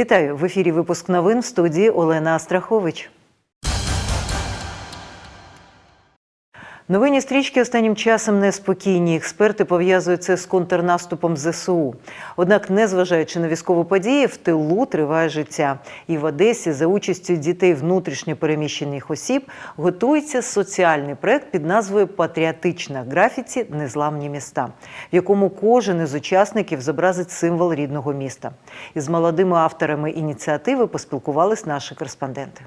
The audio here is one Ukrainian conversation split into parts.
Вітаю в ефірі. Випуск новин в студії Олена Астрахович. Новинні стрічки останнім часом неспокійні. Експерти пов'язують це з контрнаступом ЗСУ. Однак, незважаючи на військові події, в тилу триває життя. І в Одесі за участю дітей внутрішньо переміщених осіб готується соціальний проект під назвою Патріотична графіті Незламні міста, в якому кожен із учасників зобразить символ рідного міста. Із молодими авторами ініціативи поспілкувались наші кореспонденти.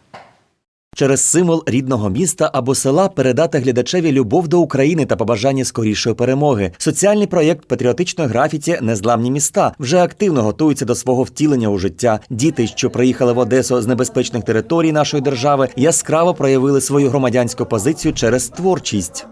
Через символ рідного міста або села передати глядачеві любов до України та побажання скорішої перемоги. Соціальний проєкт патріотичної графіті Незламні міста вже активно готується до свого втілення у життя. Діти, що приїхали в Одесу з небезпечних територій нашої держави, яскраво проявили свою громадянську позицію через творчість.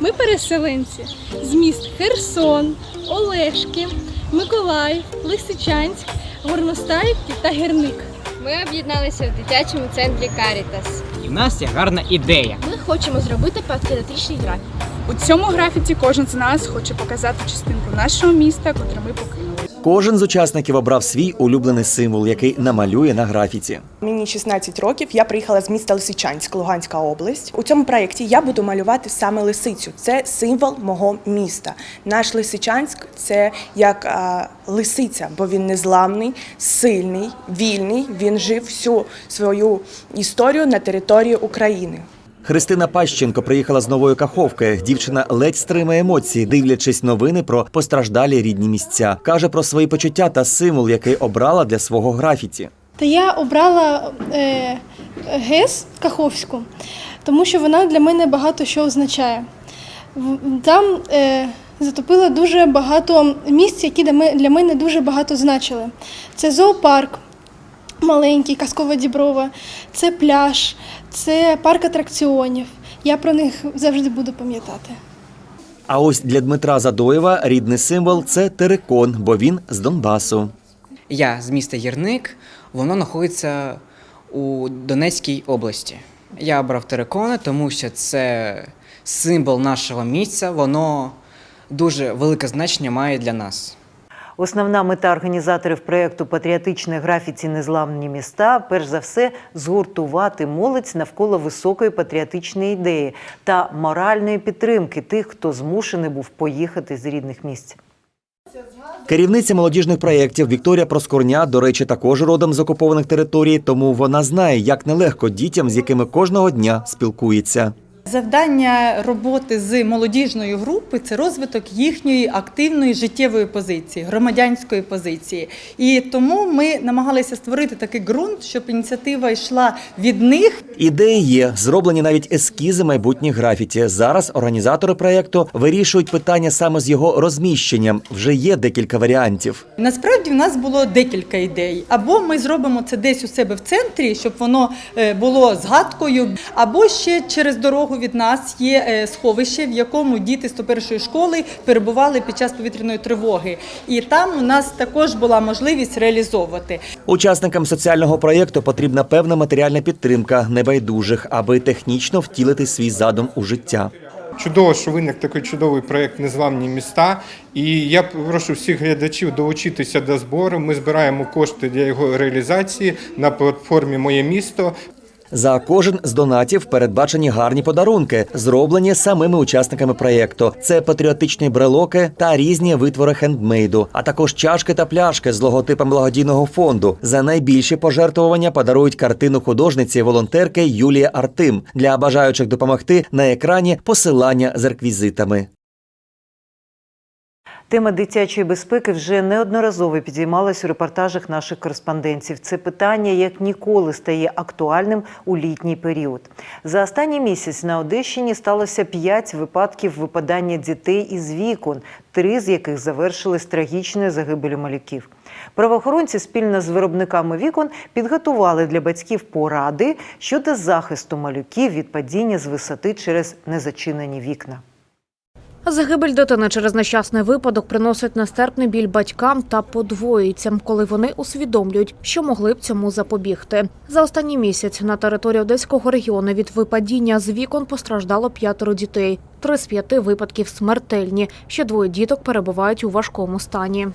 Ми переселенці з міст Херсон, Олешки, Миколаїв, Лисичанськ, Горностаївки та Герник. Ми об'єдналися в дитячому центрі Карітас. І в нас є гарна ідея. Ми хочемо зробити патріотичний графік. У цьому графіті кожен з нас хоче показати частинку нашого міста, котре ми покинули. Кожен з учасників обрав свій улюблений символ, який намалює на графіті. Мені 16 років. Я приїхала з міста Лисичанськ, Луганська область. У цьому проєкті я буду малювати саме лисицю. Це символ мого міста. Наш Лисичанськ це як а, лисиця, бо він незламний, сильний, вільний. Він жив всю свою історію на території України. Христина Пащенко приїхала з нової каховки. Дівчина ледь стримує емоції, дивлячись новини про постраждалі рідні місця. каже про свої почуття та символ, який обрала для свого графіті. Та я обрала е, ГЕС Каховську, тому що вона для мене багато що означає. Там е, затопило дуже багато місць, які для мене дуже багато значили. Це зоопарк маленький, казкова діброва, це пляж, це парк атракціонів. Я про них завжди буду пам'ятати. А ось для Дмитра Задоєва рідний символ це терикон, бо він з Донбасу. Я з міста Єрник, воно знаходиться у Донецькій області. Я обрав терикони, тому що це символ нашого місця, воно дуже велике значення має для нас. Основна мета організаторів проєкту Патріотичне графіті Незламні міста перш за все згуртувати молодь навколо високої патріотичної ідеї та моральної підтримки тих, хто змушений був поїхати з рідних місць. Керівниця молодіжних проєктів Вікторія Проскорня, до речі, також родом з окупованих територій, тому вона знає, як нелегко дітям, з якими кожного дня спілкується. Завдання роботи з молодіжною групою це розвиток їхньої активної життєвої позиції, громадянської позиції. І тому ми намагалися створити такий ґрунт, щоб ініціатива йшла від них. Ідеї є, зроблені навіть ескізи майбутніх графіті. Зараз організатори проєкту вирішують питання саме з його розміщенням. Вже є декілька варіантів. Насправді в нас було декілька ідей. Або ми зробимо це десь у себе в центрі, щоб воно е, було згадкою, або ще через дорогу від нас є е, сховище, в якому діти 101-ї школи перебували під час повітряної тривоги. І там у нас також була можливість реалізовувати. Учасникам соціального проєкту потрібна певна матеріальна підтримка небайдужих, аби технічно втілити свій задум у життя. Чудово, що виник такий чудовий проєкт Незламні міста. І я прошу всіх глядачів долучитися до збору. Ми збираємо кошти для його реалізації на платформі Моє місто. За кожен з донатів передбачені гарні подарунки, зроблені самими учасниками проєкту. Це патріотичні брелоки та різні витвори хендмейду, а також чашки та пляшки з логотипом благодійного фонду. За найбільші пожертвування подарують картину художниці волонтерки Юлії Артим для бажаючих допомогти на екрані посилання з реквізитами. Тема дитячої безпеки вже неодноразово підіймалась у репортажах наших кореспондентів. Це питання як ніколи стає актуальним у літній період. За останній місяць на Одещині сталося п'ять випадків випадання дітей із вікон, три з яких завершились трагічною загибелю малюків. Правоохоронці спільно з виробниками вікон підготували для батьків поради щодо захисту малюків від падіння з висоти через незачинені вікна. Загибель дитини через нещасний випадок приносить нестерпний біль батькам та подвоїться, коли вони усвідомлюють, що могли б цьому запобігти. За останній місяць на території Одеського регіону від випадіння з вікон постраждало п'ятеро дітей. Три з п'яти випадків смертельні. Ще двоє діток перебувають у важкому стані.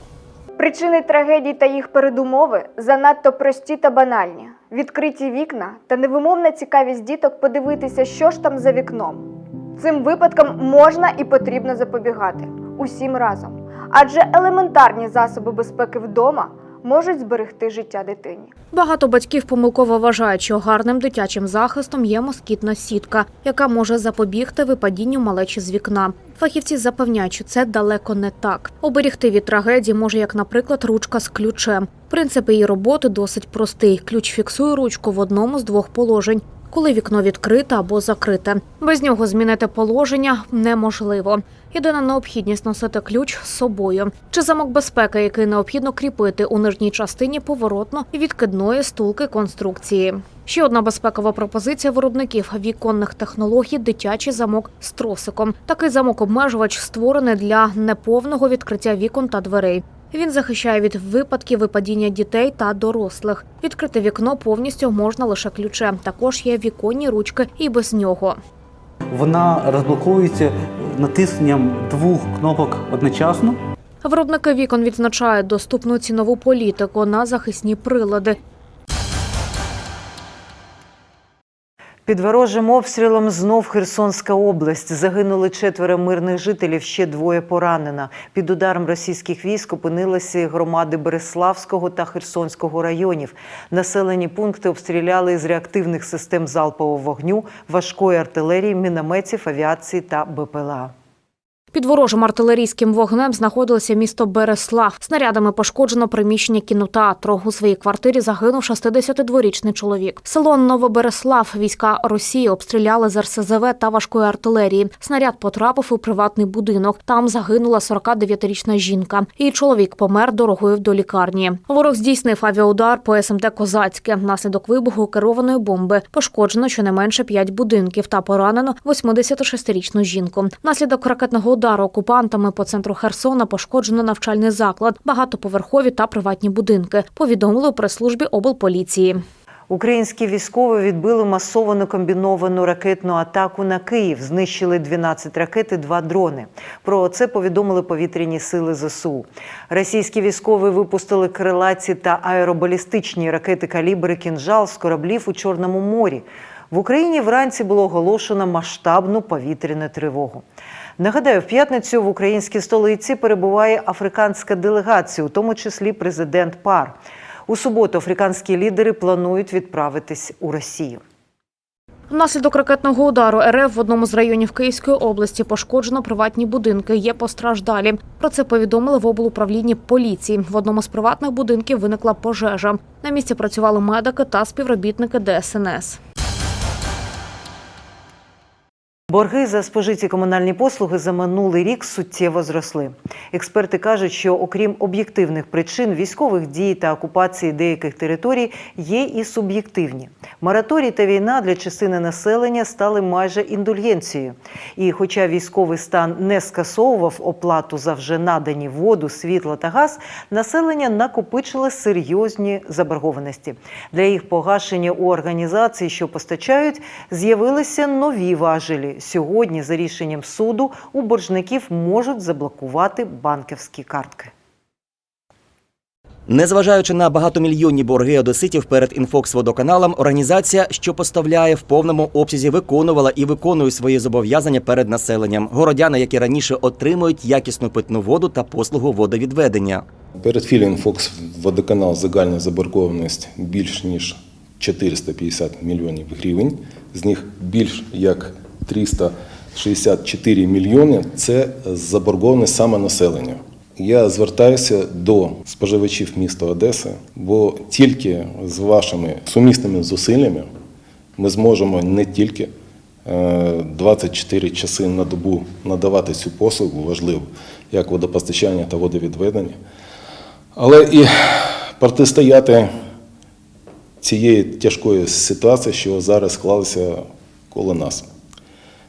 Причини трагедій та їх передумови занадто прості та банальні: відкриті вікна та невимовна цікавість діток подивитися, що ж там за вікном. Цим випадкам можна і потрібно запобігати усім разом, адже елементарні засоби безпеки вдома можуть зберегти життя дитині. Багато батьків помилково вважають, що гарним дитячим захистом є москітна сітка, яка може запобігти випадінню малечі з вікна. Фахівці запевняють, що це далеко не так. Оберігти від трагедії може, як, наприклад, ручка з ключем. Принцип її роботи досить простий. Ключ фіксує ручку в одному з двох положень. Коли вікно відкрите або закрите, без нього змінити положення неможливо. Єдина необхідність носити ключ з собою чи замок безпеки, який необхідно кріпити у нижній частині поворотно відкидної стулки конструкції. Ще одна безпекова пропозиція виробників віконних технологій дитячий замок з тросиком. Такий замок-обмежувач створений для неповного відкриття вікон та дверей. Він захищає від випадків випадіння дітей та дорослих. Відкрити вікно повністю можна лише ключем. Також є віконні ручки і без нього. Вона розблоковується натисненням двох кнопок одночасно. Виробники вікон відзначають доступну цінову політику на захисні прилади. Під ворожим обстрілом знов Херсонська область. Загинули четверо мирних жителів, ще двоє поранено. Під ударом російських військ опинилися громади Береславського та Херсонського районів. Населені пункти обстріляли з реактивних систем залпового вогню, важкої артилерії, мінометів, авіації та БПЛА. Під ворожим артилерійським вогнем знаходилося місто Береслав. Снарядами пошкоджено приміщення кінотеатру. У своїй квартирі загинув 62-річний чоловік. Село Новобереслав війська Росії обстріляли з РСЗВ та важкої артилерії. Снаряд потрапив у приватний будинок. Там загинула 49-річна жінка. Її чоловік помер дорогою до лікарні. Ворог здійснив авіаудар по СМТ Козацьке. Внаслідок вибуху керованої бомби пошкоджено щонайменше 5 будинків та поранено 86-річну жінку. Внаслідок ракетного удару окупантами по центру Херсона пошкоджено навчальний заклад, багатоповерхові та приватні будинки. Повідомили у прес-службі облполіції. Українські військові відбили масовану комбіновану ракетну атаку на Київ. Знищили 12 ракет і 2 дрони. Про це повідомили повітряні сили ЗСУ. Російські військові випустили крилаці та аеробалістичні ракети калібри «Кінжал» з кораблів у Чорному морі. В Україні вранці було оголошено масштабну повітряну тривогу. Нагадаю, в п'ятницю в українській столиці перебуває африканська делегація, у тому числі президент ПАР. У суботу африканські лідери планують відправитись у Росію. Внаслідок ракетного удару РФ в одному з районів Київської області пошкоджено приватні будинки. Є постраждалі. Про це повідомили в облуправлінні поліції. В одному з приватних будинків виникла пожежа. На місці працювали медики та співробітники ДСНС. Борги за спожиті комунальні послуги за минулий рік суттєво зросли. Експерти кажуть, що окрім об'єктивних причин військових дій та окупації деяких територій є і суб'єктивні. Мораторій та війна для частини населення стали майже індульгенцією. І хоча військовий стан не скасовував оплату за вже надані воду, світло та газ, населення накопичило серйозні заборгованості. Для їх погашення у організацій, що постачають, з'явилися нові важелі. Сьогодні, за рішенням суду, у боржників можуть заблокувати банківські картки. Незважаючи на багатомільйонні борги одеситів перед інфокс-водоканалом, організація, що поставляє в повному обсязі, виконувала і виконує свої зобов'язання перед населенням. Городяни, які раніше отримують якісну питну воду та послугу водовідведення. Перед філієм Фокс водоканал загальна заборгованість більш ніж 450 мільйонів гривень. З них більш як 364 мільйони це заборгованість саме населення. Я звертаюся до споживачів міста Одеси, бо тільки з вашими сумісними зусиллями ми зможемо не тільки е, 24 часи на добу надавати цю послугу важливу, як водопостачання та водовідведення, але і протистояти цієї тяжкої ситуації, що зараз склалася коло нас.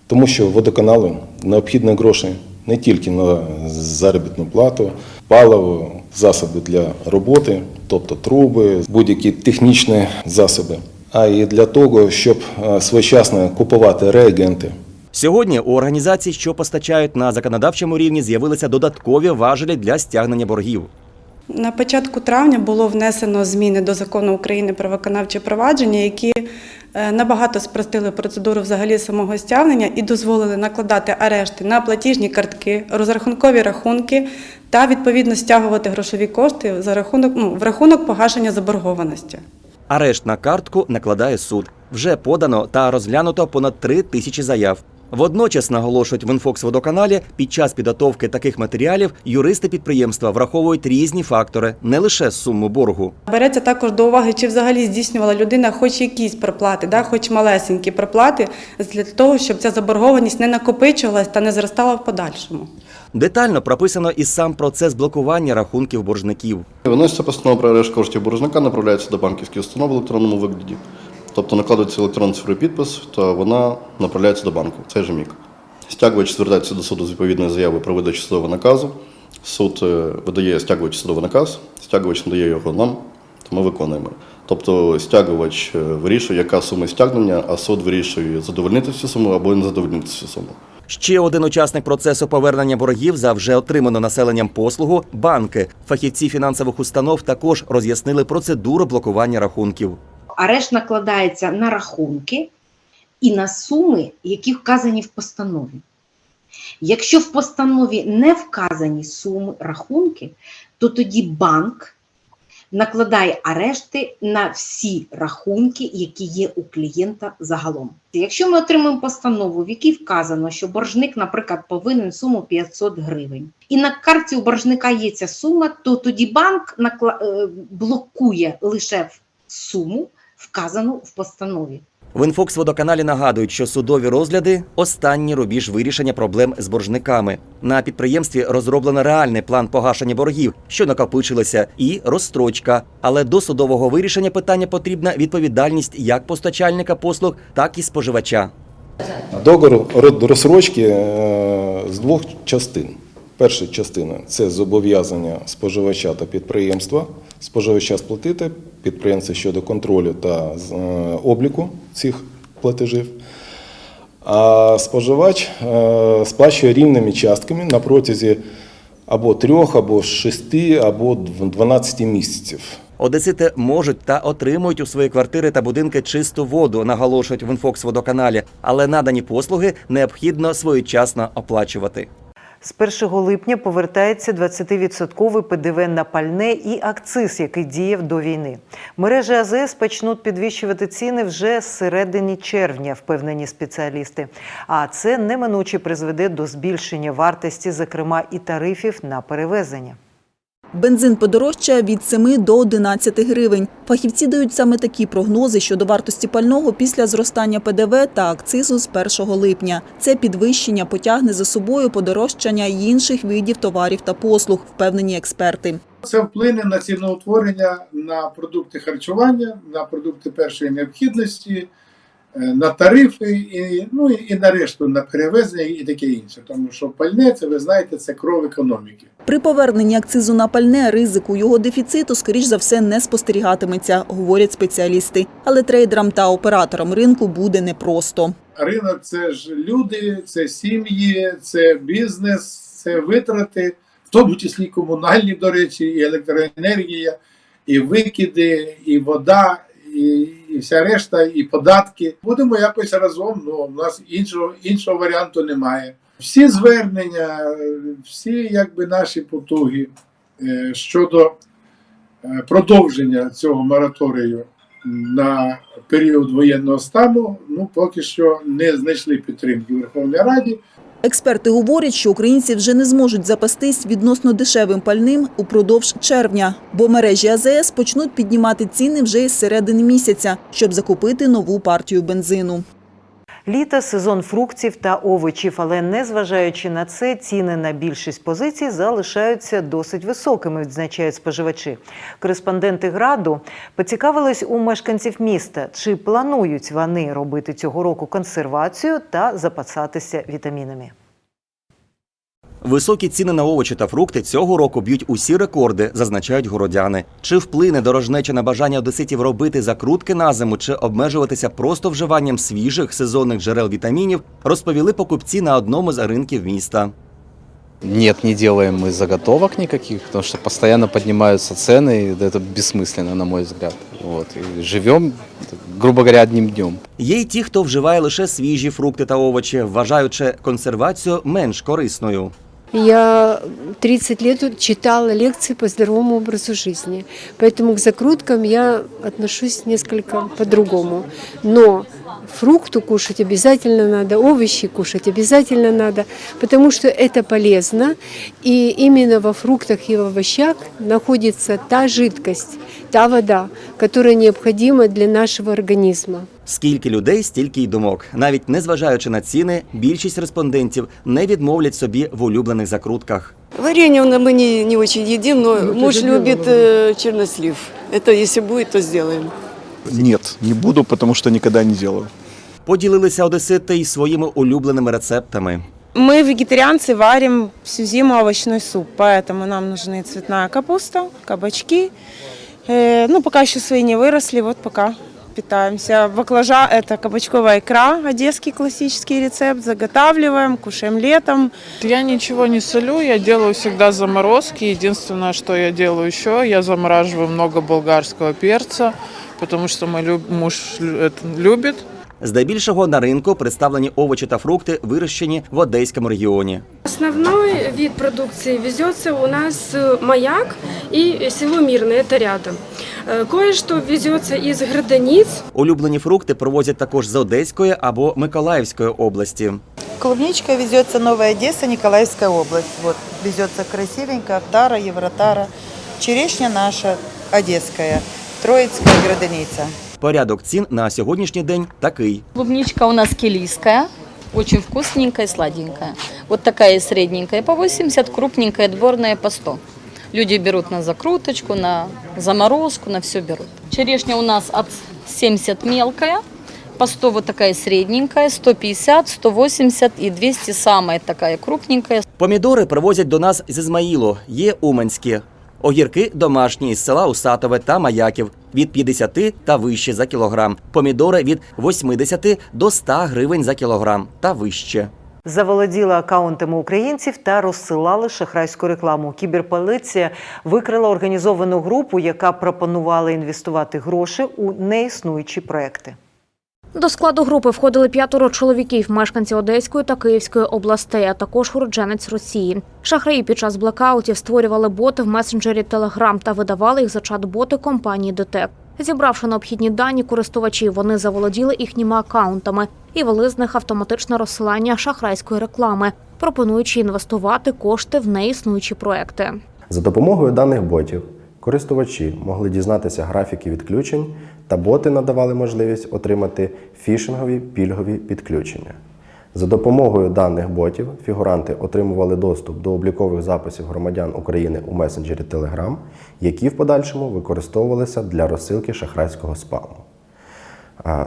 Тому що водоканалу необхідні гроші не тільки на заробітну плату, паливо, засоби для роботи, тобто труби, будь-які технічні засоби, а і для того, щоб е, своєчасно купувати реагенти. Сьогодні у організацій, що постачають на законодавчому рівні, з'явилися додаткові важелі для стягнення боргів. На початку травня було внесено зміни до закону України про виконавче провадження, які е, набагато спростили процедуру взагалі самого стягнення і дозволили накладати арешти на платіжні картки, розрахункові рахунки та відповідно стягувати грошові кошти за рахунок ну, в рахунок погашення заборгованості. Арешт на картку накладає суд. Вже подано та розглянуто понад три тисячі заяв. Водночас наголошують в інфокс-водоканалі, під час підготовки таких матеріалів юристи підприємства враховують різні фактори, не лише суму боргу. Береться також до уваги, чи взагалі здійснювала людина хоч якісь проплати, да, хоч малесенькі проплати, для того, щоб ця заборгованість не накопичувалась та не зростала в подальшому. Детально прописано і сам процес блокування рахунків боржників. Виноситься постанова про арешт коштів боржника, направляється до банківських установ в електронному вигляді. Тобто накладується електронний цифровий підпис, та вона направляється до банку. Цей же мік. Стягувач звертається до суду з відповідною заявою про видачу судового наказу. Суд е, видає стягувач судовий наказ, стягувач надає його нам, то ми виконуємо. Тобто стягувач е, вирішує, яка сума стягнення, а суд вирішує задовольнити цю суму або не задовольнити цю суму. Ще один учасник процесу повернення боргів за вже отриману населенням послугу банки. Фахівці фінансових установ також роз'яснили процедуру блокування рахунків. Арешт накладається на рахунки і на суми, які вказані в постанові. Якщо в постанові не вказані суми рахунки, то тоді банк накладає арешти на всі рахунки, які є у клієнта загалом. Якщо ми отримаємо постанову, в якій вказано, що боржник, наприклад, повинен суму 500 гривень, і на карті у боржника є ця сума, то тоді банк е, блокує лише суму, вказану в постанові. В інфокс-водоканалі нагадують, що судові розгляди останній рубіж вирішення проблем з боржниками. На підприємстві розроблено реальний план погашення боргів, що накопичилися, і розстрочка. Але до судового вирішення питання потрібна відповідальність як постачальника послуг, так і споживача. Договір ро- розсрочки е, з двох частин. Перша частина це зобов'язання споживача та підприємства. Споживача сплатити підприємця щодо контролю та е, обліку цих платежів. А споживач е, сплачує рівними частками на протязі або трьох, або шести, або дв- 12 місяців. Одесити можуть та отримують у свої квартири та будинки чисту воду, наголошують в інфокс-водоканалі, але надані послуги необхідно своєчасно оплачувати. З 1 липня повертається 20% ПДВ на пальне і акциз, який діяв до війни. Мережі АЗС почнуть підвищувати ціни вже з середини червня, впевнені спеціалісти. А це неминуче призведе до збільшення вартості, зокрема і тарифів на перевезення. Бензин подорожчає від 7 до 11 гривень. Фахівці дають саме такі прогнози щодо вартості пального після зростання ПДВ та акцизу з 1 липня. Це підвищення потягне за собою подорожчання інших видів товарів та послуг, впевнені експерти. Це вплине на ціноутворення на продукти харчування, на продукти першої необхідності, на тарифи і, ну, і на решту на перевезення і таке інше. Тому що пальне, це ви знаєте, це кров економіки. При поверненні акцизу на пальне ризику його дефіциту, скоріш за все, не спостерігатиметься, говорять спеціалісти. Але трейдерам та операторам ринку буде непросто. Ринок це ж люди, це сім'ї, це бізнес, це витрати, в тому числі комунальні, до речі, і електроенергія, і викиди, і вода, і, і вся решта, і податки. Будемо якось разом. Ну у нас іншого іншого варіанту немає. Всі звернення, всі якби наші потуги е, щодо е, продовження цього мораторію на період воєнного стану, ну поки що не знайшли підтримки в Верховній Раді. Експерти говорять, що українці вже не зможуть запастись відносно дешевим пальним упродовж червня, бо мережі АЗС почнуть піднімати ціни вже із середини місяця, щоб закупити нову партію бензину. Літо – сезон фруктів та овочів, але незважаючи на це, ціни на більшість позицій залишаються досить високими, відзначають споживачі. Кореспонденти граду поцікавились у мешканців міста, чи планують вони робити цього року консервацію та запасатися вітамінами. Високі ціни на овочі та фрукти цього року б'ють усі рекорди, зазначають городяни. Чи вплине дорожнеча на бажання одеситів робити закрутки на зиму, чи обмежуватися просто вживанням свіжих сезонних джерел вітамінів, розповіли покупці на одному з ринків міста. Нет, не делаем мы заготовок никаких, потому что постоянно поднимаются цены, и это бессмысленно, на мой взгляд. Вот. И живем, грубо говоря, одним днем. Є й ті, хто вживає лише свіжі фрукти та овочі, вважаючи консервацію менш корисною. Я 30 лет читала лекции по здоровому образу жизни, поэтому к закруткам я отношусь несколько по-другому. Но фрукту кушать обязательно надо, овощи кушать обязательно надо, потому что это полезно, и именно во фруктах и в овощах находится та жидкость, та вода, которая необходима для нашего организма. Скільки людей, стільки й думок. Навіть незважаючи на ціни, більшість респондентів не відмовлять собі в улюблених закрутках. Варенье мы не, не очень едим, но муж любит э, чернослив. Это если будет, то сделаем. Нет, не буду, потому что никогда не делаю. Поділилися одесити й своїми улюбленими рецептами. Мы, вегетарианцы, варим всю зиму овощной суп, поэтому нам нужны цветная капуста, кабачки. Э, ну, пока еще свои не выросли, вот пока питаемся. Баклажа – это кабачковая икра, одесский классический рецепт. Заготавливаем, кушаем летом. Я ничего не солю, я делаю всегда заморозки. Единственное, что я делаю еще, я замораживаю много болгарского перца, потому что мой люб- муж лю- это любит. Здебільшого на ринку представлені овочі та фрукти, вирощені в Одеському регіоні. Основной вид продукции везется у нас э, маяк и село Мирное, это рядом. Э, Кое-что везется из градониц. Улюблені фрукти провозять також з Одеської або Миколаївської області. Клубничка везется Новая Одесса, Николаевская область. Вот везется красивенько, Тара, Евротара. Черешня наша Троицкая граденица. Порядок цін на сьогоднішній день такий. Клубничка у нас килийская, очень вкусненькая, сладенькая. Вот такая средненькая по 80, крупненькая, отборная по 100. Люди берут на закруточку, на заморозку, на все берут. Черешня у нас от 70 мелкая, по 100 вот такая средненькая, 150, 180 и 200 самая такая крупненькая. Помідори привозять до нас з Ізмаїлу, є уманські. Огірки домашні з села Усатове та Маяків від 50 та вище за кілограм. Помідори від 80 до 100 гривень за кілограм та вище. Заволоділи акаунтами українців та розсилали шахрайську рекламу. Кіберполіція викрила організовану групу, яка пропонувала інвестувати гроші у неіснуючі проекти. До складу групи входили п'ятеро чоловіків, мешканці Одеської та Київської областей, а також уродженець Росії. Шахраї під час блекаутів створювали боти в месенджері Telegram та видавали їх за чат-боти компанії ДТЕК. Зібравши необхідні дані користувачів, вони заволоділи їхніми акаунтами і вели з них автоматичне розсилання шахрайської реклами, пропонуючи інвестувати кошти в неіснуючі проекти. За допомогою даних ботів користувачі могли дізнатися графіки відключень, та боти надавали можливість отримати фішингові пільгові підключення. За допомогою даних ботів фігуранти отримували доступ до облікових записів громадян України у месенджері Telegram, які в подальшому використовувалися для розсилки шахрайського спаму.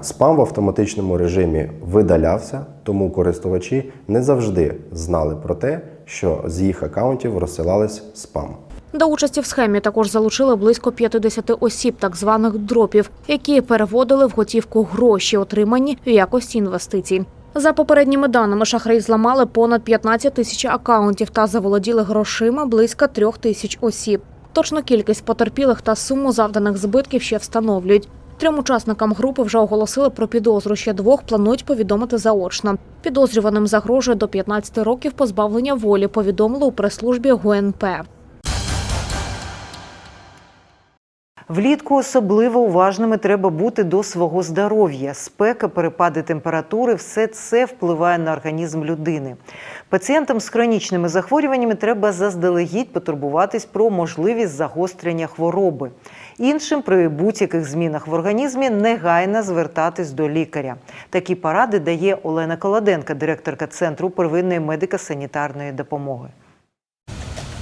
Спам в автоматичному режимі видалявся, тому користувачі не завжди знали про те, що з їх акаунтів розсилались спам. До участі в схемі також залучили близько 50 осіб, так званих дропів, які переводили в готівку гроші, отримані в якості інвестицій. За попередніми даними, шахраї зламали понад 15 тисяч акаунтів та заволоділи грошима близько трьох тисяч осіб. Точну кількість потерпілих та суму завданих збитків ще встановлюють. Трьом учасникам групи вже оголосили про підозру. Ще двох планують повідомити заочно. Підозрюваним загрожує до 15 років позбавлення волі. Повідомили у прес-службі ГУНП. Влітку особливо уважними треба бути до свого здоров'я. Спека, перепади температури все це впливає на організм людини. Пацієнтам з хронічними захворюваннями треба заздалегідь потурбуватись про можливість загострення хвороби. Іншим при будь-яких змінах в організмі негайно звертатись до лікаря. Такі поради дає Олена Колоденка, директорка центру первинної медико-санітарної допомоги.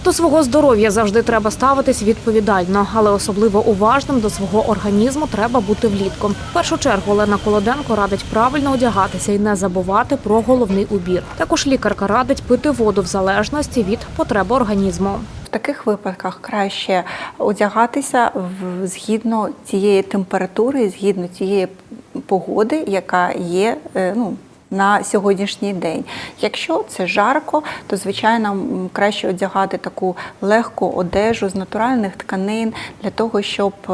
До свого здоров'я завжди треба ставитись відповідально, але особливо уважним до свого організму треба бути влітку. В першу чергу Олена Колоденко радить правильно одягатися і не забувати про головний убір. Також лікарка радить пити воду в залежності від потреби організму. В таких випадках краще одягатися згідно тієї температури, згідно тієї погоди, яка є е, ну, на сьогоднішній день. Якщо це жарко, то звичайно краще одягати таку легку одежу з натуральних тканин для того, щоб е,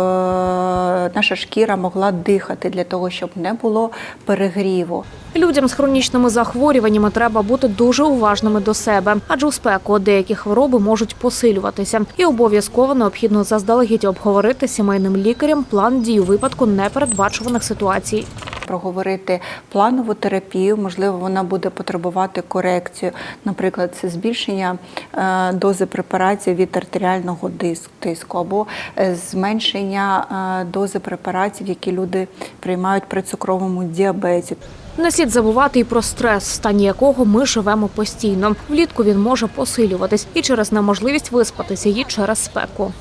наша шкіра могла дихати, для того, щоб не було перегріву. Людям з хронічними захворюваннями треба бути дуже уважними до себе, адже у спеку деякі хвороби можуть посилюватися, і обов'язково необхідно заздалегідь обговорити сімейним лікарем план дій у випадку непередбачуваних ситуацій. проговорити планову терапію, можливо, вона буде потребувати корекцію. Наприклад, це збільшення е, дози препаратів від артеріального тиску або е, зменшення е, дози препаратів, які люди приймають при цукровому діабеті. Не слід забувати і про стрес, в стані якого ми живемо постійно. Влітку він може посилюватись і через неможливість виспатися, і через спеку.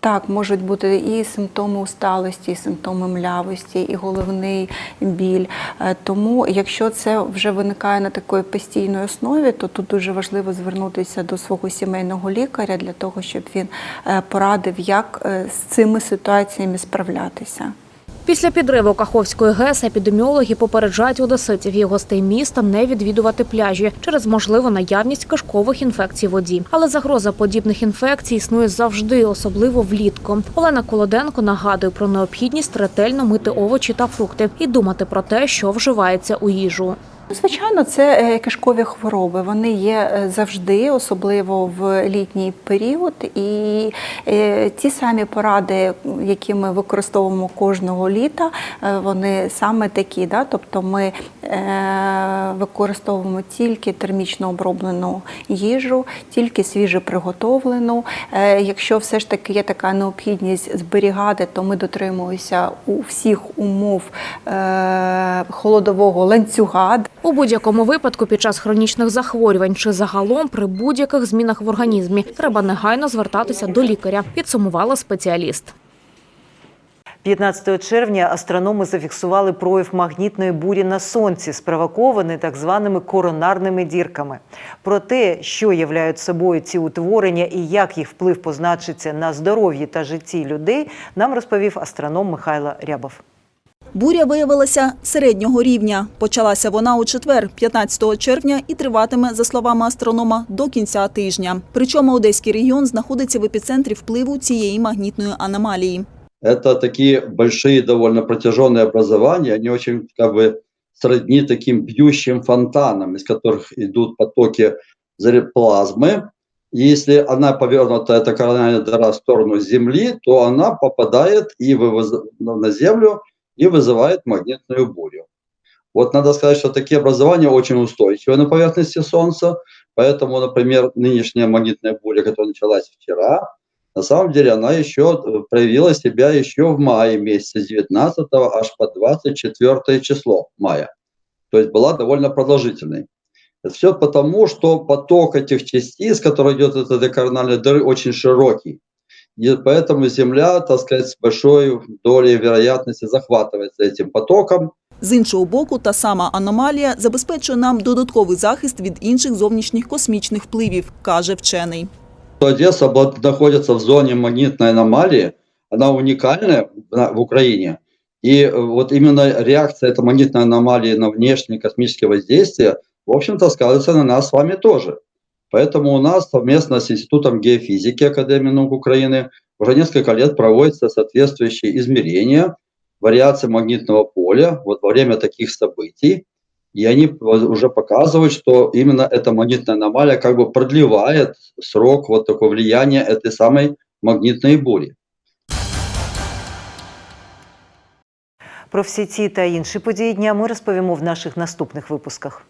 Так, можуть бути і симптоми усталості, і симптоми млявості, і головний біль. Е, Тому, якщо це вже виникає на такої постійної основі, то тут дуже важливо звернутися до свого сімейного лікаря для того, щоб він е, порадив, як е, з цими ситуаціями справлятися. Після підриву Каховської ГЕС епідеміологи попереджають одеситів і гостей міста не відвідувати пляжі через можливу наявність кишкових інфекцій воді. Але загроза подібних інфекцій існує завжди, особливо влітку. Олена Колоденко нагадує про необхідність ретельно мити овочі та фрукти і думати про те, що вживається у їжу. Звичайно, це е, кишкові хвороби. Вони є е, завжди, особливо в літній період. І е, ті самі поради, які ми використовуємо кожного літа, вони саме такі. Да? Тобто ми використовуємо тільки термічно оброблену їжу, тільки свіже приготовлену. Якщо все ж таки є така необхідність зберігати, то ми дотримуємося у всіх умов холодового ланцюга. У будь-якому випадку під час хронічних захворювань чи загалом при будь-яких змінах в організмі треба негайно звертатися до лікаря, підсумувала спеціаліст. 15 червня астрономи зафіксували прояв магнітної бурі на сонці, спровокований так званими коронарними дірками. Про те, що являють собою ці утворення і як їх вплив позначиться на здоров'ї та житті людей, нам розповів астроном Михайло Рябов. Буря виявилася середнього рівня. Почалася вона у четвер, 15 червня, і триватиме, за словами астронома, до кінця тижня. Причому Одеський регіон знаходиться в епіцентрі впливу цієї магнітної аномалії. Это такие большие, довольно протяженные образования, они очень как бы сродни таким бьющим фонтанам, из которых идут потоки заря- плазмы. И если она повернута, эта корональная дыра в сторону Земли, то она попадает и вывоз- на Землю и вызывает магнитную бурю. Вот надо сказать, что такие образования очень устойчивы на поверхности Солнца, поэтому, например, нынешняя магнитная буря, которая началась вчера, на самом деле она еще э, проявила себя еще в мае месяце, с 19 аж по 24 число мая. То есть была довольно продолжительной. Это все потому, что поток этих частиц, который идет от этой корональной дыры, очень широкий. И поэтому Земля, так сказать, с большой долей вероятности захватывается этим потоком, З іншого боку, та сама аномалія забезпечує нам додатковий захист від інших зовнішніх космічних впливів, каже вчений. что Одесса была- находится в зоне магнитной аномалии, она уникальная на- в Украине. И э, вот именно реакция этой магнитной аномалии на внешние космические воздействия, в общем-то, сказывается на нас с вами тоже. Поэтому у нас совместно с Институтом геофизики Академии наук Украины уже несколько лет проводятся соответствующие измерения вариации магнитного поля вот во время таких событий. И они уже показывают, что именно эта магнитная аномалия как бы продлевает срок вот такого влияния этой самой магнитной бури. Про всі ці та інші події дня ми розповімо в наших наступних випусках.